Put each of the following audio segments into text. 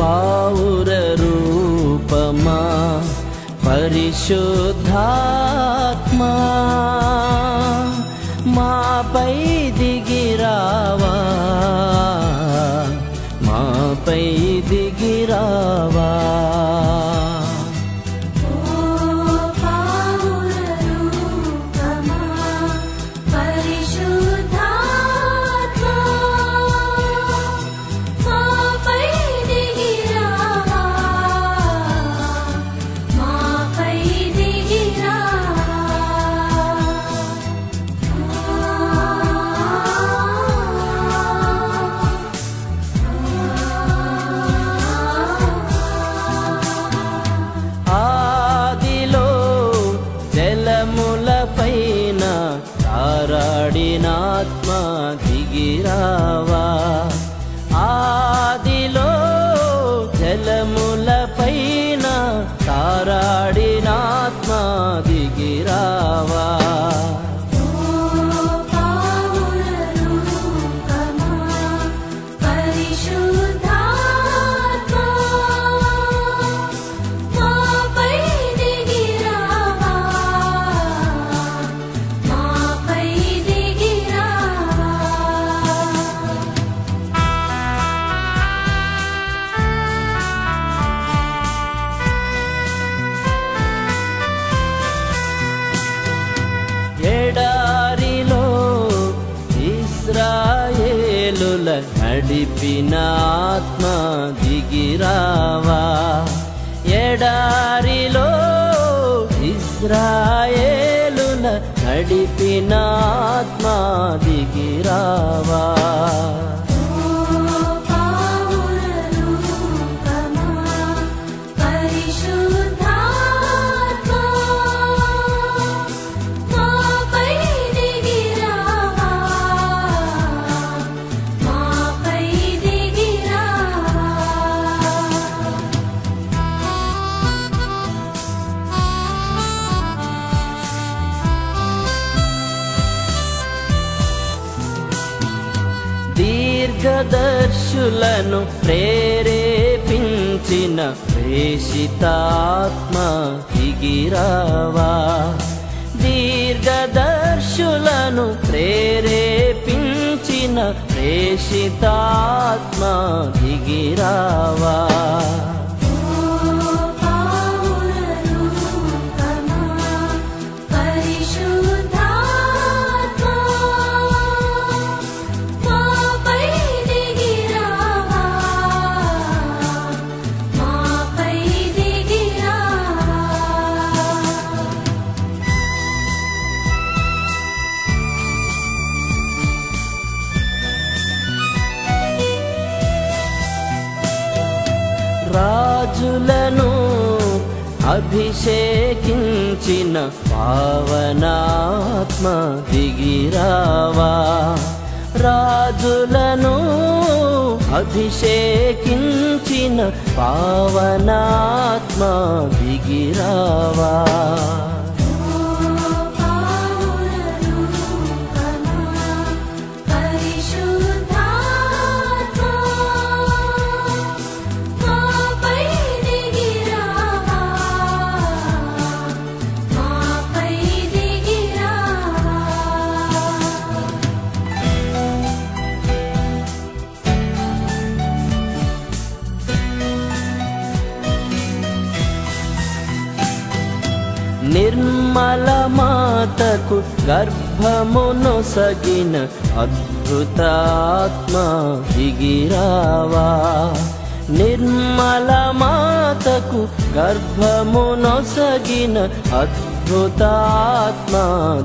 పావుర రూపమా పరిశుద్ధాత్మా మాపై దిగిరావా మాపై దిగి నడిపిన ఆత్మ దిగిరావా ఎడారిలో ఇజ్రాయేలున నడిపిన ఆత్మ దిగిరావా దీర్ఘదర్శులను ప్రేరేపించిన ప్రేషితాత్మ దిగిరావా దీర్ఘదర్శులను ప్రేరేపించిన ప్రేషితాత్మ దిగిరావా అభిషేకించిన పావనాత్మ దిగిరావా. రాజులను అభిషేకించిన పావనాత్మ దిగిరావా. మాతకు గర్భమును సగిన అద్భుతాత్మ దిగిరావా. నిర్మల మాతకు గర్భమును సగిన అద్భుతాత్మ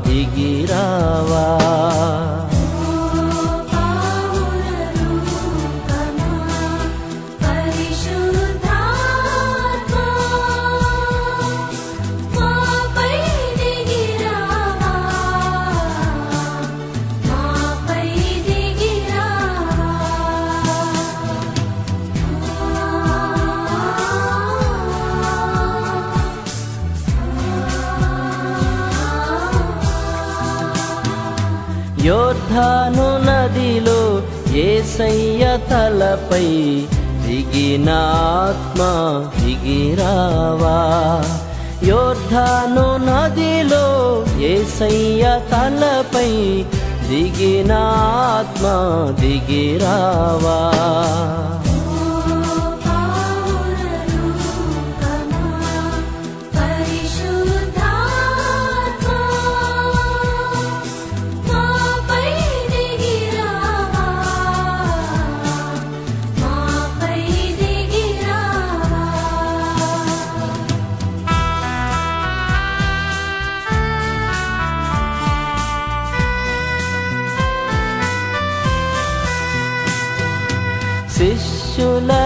దిగిరావా. యోర్ధాను నదిలో ఏసయ్య తలపై దిగిన ఆత్మ దిగిరావా యోర్ధాను నదిలో ఏసయ్య తలపై దిగిన ఆత్మ దిగిరావా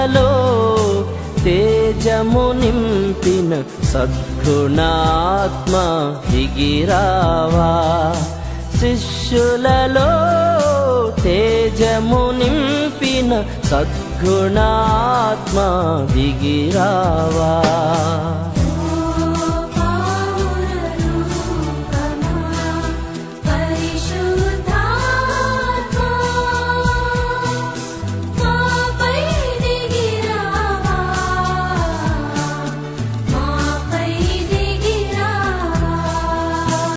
శిష్యులలో తేజము నింపిన సద్గుణాత్మ దిగిరావా. శిష్యులలో తేజము నింపిన సద్గుణాత్మ దిగిరావా.